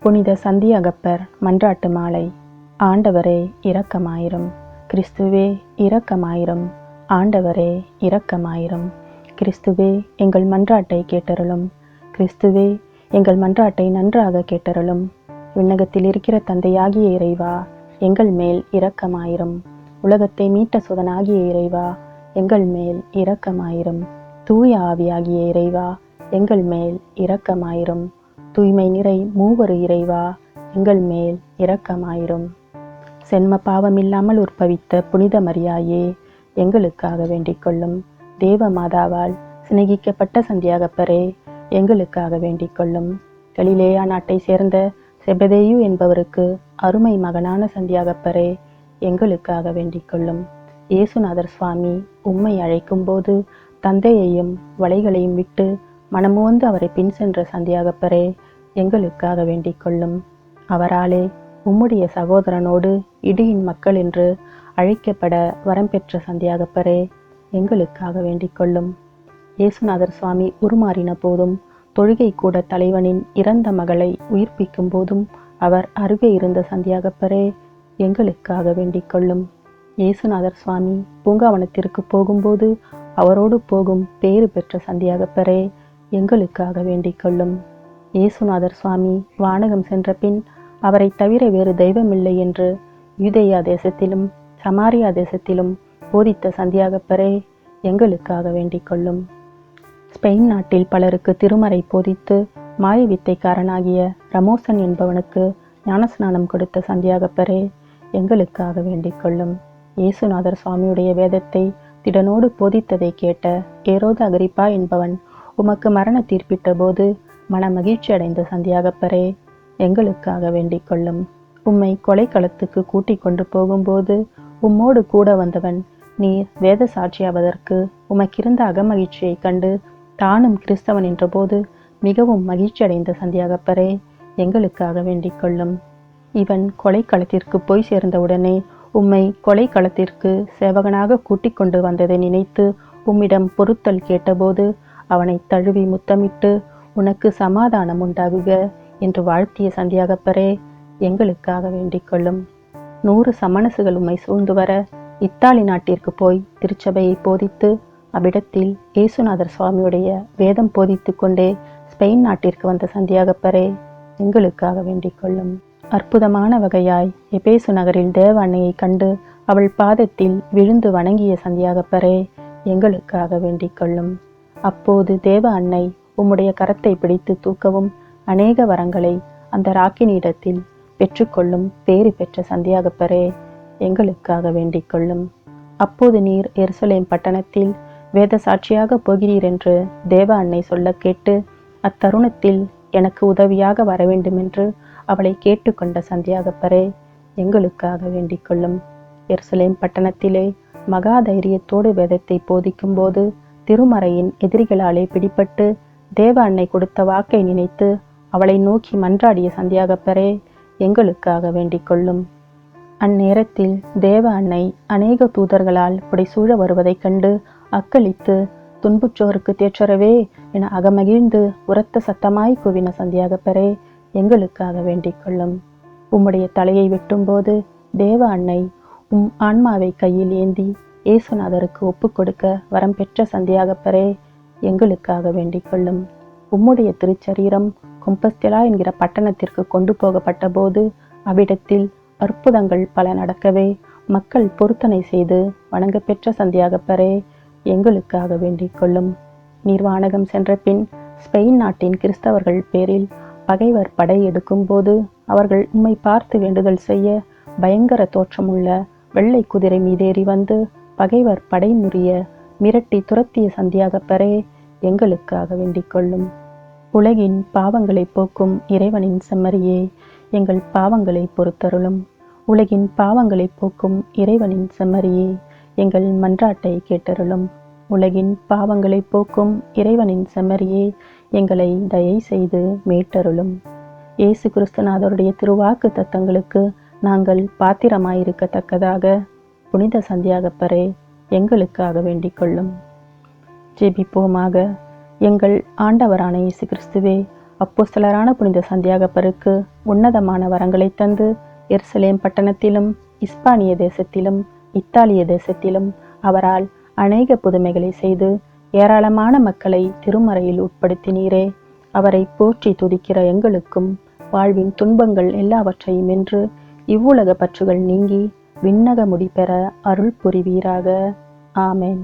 புனித சந்தியகப்பர் மன்றாட்டு மாலை. ஆண்டவரே இரக்கமாயிரும். கிறிஸ்துவே இரக்கமாயிரும். ஆண்டவரே இரக்கமாயிரும். கிறிஸ்துவே எங்கள் மன்றாட்டை கேட்டருளும். கிறிஸ்துவே எங்கள் மன்றாட்டை நன்றாக கேட்டருளும். விண்ணகத்தில் இருக்கிற தந்தையாகிய இறைவா எங்கள் மேல் இரக்கமாயிரும். உலகத்தை மீட்ட சுதனாகிய இறைவா எங்கள் மேல் இரக்கமாயிரும். தூய ஆவியாகிய இறைவா எங்கள் மேல் இரக்கமாயிரும். தூய்மை நிறை மூவரு இறைவா எங்கள் மேல் இரக்கமாயிரும். சென்ம பாவமில்லாமல் உற்பவித்த புனித மரியாயே எங்களுக்காக வேண்டிக் கொள்ளும். தேவ மாதாவால் சிநேகிக்கப்பட்ட சந்தியாகப்பரே எங்களுக்காக வேண்டிக் கொள்ளும். கலிலேயா நாட்டை சேர்ந்த செபதேயு என்பவருக்கு அருமை மகனான சந்தியாகப்பரே எங்களுக்காக வேண்டிக் கொள்ளும். இயேசுநாதர் சுவாமி உம்மை அழைக்கும்போது தந்தையையும் வலைகளையும் விட்டு மனமுவந்து அவரை பின் சென்ற சந்தியாகப்பரே எங்களுக்காக வேண்டிக் கொள்ளும். அவராலே உம்முடைய சகோதரனோடு இடியின் மக்கள் என்று அழைக்கப்பட வரம் பெற்ற சந்தியாகப்பரே எங்களுக்காக வேண்டிக் கொள்ளும். இயேசுநாதர் சுவாமி உருமாறின போதும் தொழுகை கூட தலைவனின் இறந்த மகளை உயிர்ப்பிக்கும் போதும் அவர் அருகே இருந்த சந்தியாகப்பரே எங்களுக்காக வேண்டிக் கொள்ளும். இயேசுநாதர் சுவாமி பூங்காவனத்திற்கு போகும்போது அவரோடு போகும் பேறு பெற்ற சந்தியாகப்பரே எங்களுக்காக வேண்டிக் கொள்ளும். இயேசுநாதர் சுவாமி வானகம் சென்ற பின் அவரை தவிர வேறு தெய்வமில்லை என்று யூதேயா தேசத்திலும் சமாரியா தேசத்திலும் போதித்த சந்தியாகப்பரே எங்களுக்காக வேண்டிக் கொள்ளும். ஸ்பெயின் நாட்டில் பலருக்கு திருமறை போதித்து மாய வித்தைக்காரனாகிய ரமோசன் என்பவனுக்கு ஞானஸ்நானம் கொடுத்த சந்தியாகப்பரே எங்களுக்காக வேண்டிக் கொள்ளும். இயேசுநாதர் சுவாமியுடைய வேதத்தை திடனோடு போதித்ததை கேட்ட ஏரோத அகரிப்பா என்பவன் உமக்கு மரண தீர்ப்பிட்ட போது மன மகிழ்ச்சி அடைந்த சந்தியாகப்பரே எங்களுக்காக வேண்டிக் கொள்ளும். உம்மை கொலைக்களத்துக்கு கூட்டிக் கொண்டு போகும்போது உம்மோடு கூட வந்தவன் நீர் வேத சாட்சியாவதற்கு உமக்கிருந்த அகமகிழ்ச்சியைக் கண்டு தானும் கிறிஸ்தவன் என்றபோது மிகவும் மகிழ்ச்சி அடைந்த சந்தியாகப்பரே எங்களுக்காக வேண்டிக் கொள்ளும். இவன் கொலைக்களத்திற்கு போய் சேர்ந்தவுடனே உம்மை கொலைக்களத்திற்கு சேவகனாக கூட்டிக் கொண்டு வந்ததை நினைத்து உம்மிடம் பொருத்தல் கேட்டபோது அவனை தழுவி முத்தமிட்டு உனக்கு சமாதானம் உண்டாகுக என்று வாழ்த்திய சந்தியாகப்பரே எங்களுக்காக வேண்டிக் கொள்ளும். நூறு சமணசுகள் உம்மை சூழ்ந்து வர இத்தாலி நாட்டிற்கு போய் திருச்சபையை போதித்து அவ்விடத்தில் இயேசுநாதர் சுவாமியுடைய வேதம் போதித்து கொண்டே ஸ்பெயின் நாட்டிற்கு வந்த சந்தியாகப்பரே எங்களுக்காக வேண்டிக் கொள்ளும். அற்புதமான வகையாய் எபேசு நகரில் தேவ அன்னையை கண்டு அவள் பாதத்தில் விழுந்து வணங்கிய சந்தியாகப்பரே எங்களுக்காக வேண்டிக் கொள்ளும். அப்போது தேவ அன்னை உம்முடைய கரத்தை பிடித்து தூக்கவும் அநேக வரங்களை அந்த ராக்கினியிடத்தில் பெற்றுக்கொள்ளும் பேறு பெற்ற சந்தியாகப்பரே எங்களுக்காக வேண்டிக் கொள்ளும். அப்போது நீர் எருசலேம் பட்டணத்தில் வேத சாட்சியாக போகிறீர் என்று தேவ அன்னை சொல்ல கேட்டு அத்தருணத்தில் எனக்கு உதவியாக வர வேண்டுமென்று அவளை கேட்டுக்கொண்ட சந்தியாகப்பரே எங்களுக்காக வேண்டிக் கொள்ளும். எருசலேம் பட்டணத்திலே மகா தைரியத்தோடு வேதத்தை போதிக்கும் போது திருமறையின் எதிரிகளாலே பிடிபட்டு தேவ அன்னை கொடுத்த வாக்கை நினைத்து அவளை நோக்கி மன்றாடிய சந்தியாகப்பரே எங்களுக்காக வேண்டிக் கொள்ளும். அந்நேரத்தில் தேவ அன்னை அநேக தூதர்களால் புடைசூழ வருவதைக் கண்டு அக்களித்து துன்புற்றோருக்கு தேற்றரவே என அகமகிழ்ந்து உரத்த சத்தமாய் கூவின சந்தியாகப்பரே எங்களுக்காக வேண்டிக் கொள்ளும். உம்முடைய தலையை வெட்டும்போது தேவ அன்னை உம் ஆன்மாவை கையில் ஏந்தி இயேசுநாதருக்கு ஒப்புக் கொடுக்க வரம் பெற்ற சந்தியாகப்பரே எங்களுக்காக வேண்டிக் கொள்ளும். உம்முடைய திருச்சரீரம் கும்பஸ்தெலா என்கிற பட்டணத்திற்கு கொண்டு போகப்பட்ட போது அவ்விடத்தில் அற்புதங்கள் பல நடக்கவே மக்கள் பொருத்தனை செய்து வணங்க பெற்ற சந்தியாகப்பரே எங்களுக்காக வேண்டிக் கொள்ளும். நீர்வானகம் சென்ற பின் ஸ்பெயின் நாட்டின் கிறிஸ்தவர்கள் பேரில் பகைவர் படை எடுக்கும்போது அவர்கள் உம்மை பார்த்து வேண்டுதல் செய்ய பயங்கர தோற்றமுள்ள வெள்ளை குதிரை மீதேறி வந்து பகைவர் படை முறிய மிரட்டி துரத்திய சந்தியாகப்பரே எங்களுக்காக வேண்டிக் கொள்ளும். உலகின் பாவங்களை போக்கும் இறைவனின் செம்மறியே எங்கள் பாவங்களை பொறுத்தருளும். உலகின் பாவங்களை போக்கும் இறைவனின் செம்மறியே எங்கள் மன்றாட்டை கேட்டருளும். உலகின் பாவங்களை போக்கும் இறைவனின் செம்மறியே எங்களை தயை செய்து மீட்டருளும். இயேசு கிறிஸ்துநாதருடைய திருவாக்கு தத்தங்களுக்கு நாங்கள் பாத்திரமாயிருக்கத்தக்கதாக புனித சந்தியாகப்பரே எங்களுக்காக வேண்டிக் கொள்ளும். ஜெபிப்போமாக எங்கள் ஆண்டவரான இயேசு கிறிஸ்துவே அப்போஸ்தலரான புனித சந்தியாகப்பருக்கு உன்னதமான வரங்களை தந்து எருசலேம் பட்டணத்திலும் இஸ்பானிய தேசத்திலும் இத்தாலிய தேசத்திலும் அவரால் அநேக புதுமைகளை செய்து ஏராளமான மக்களை திருமறையில் உட்படுத்தினீரே. அவரை போற்றி துதிக்கிற எங்களுக்கும் வாழ்வின் துன்பங்கள் எல்லாவற்றையும் என்று இவ்வுலக பற்றுகள் நீங்கி விண்ணக முடிபெற அருள் புரிவீராக ஆமேன்.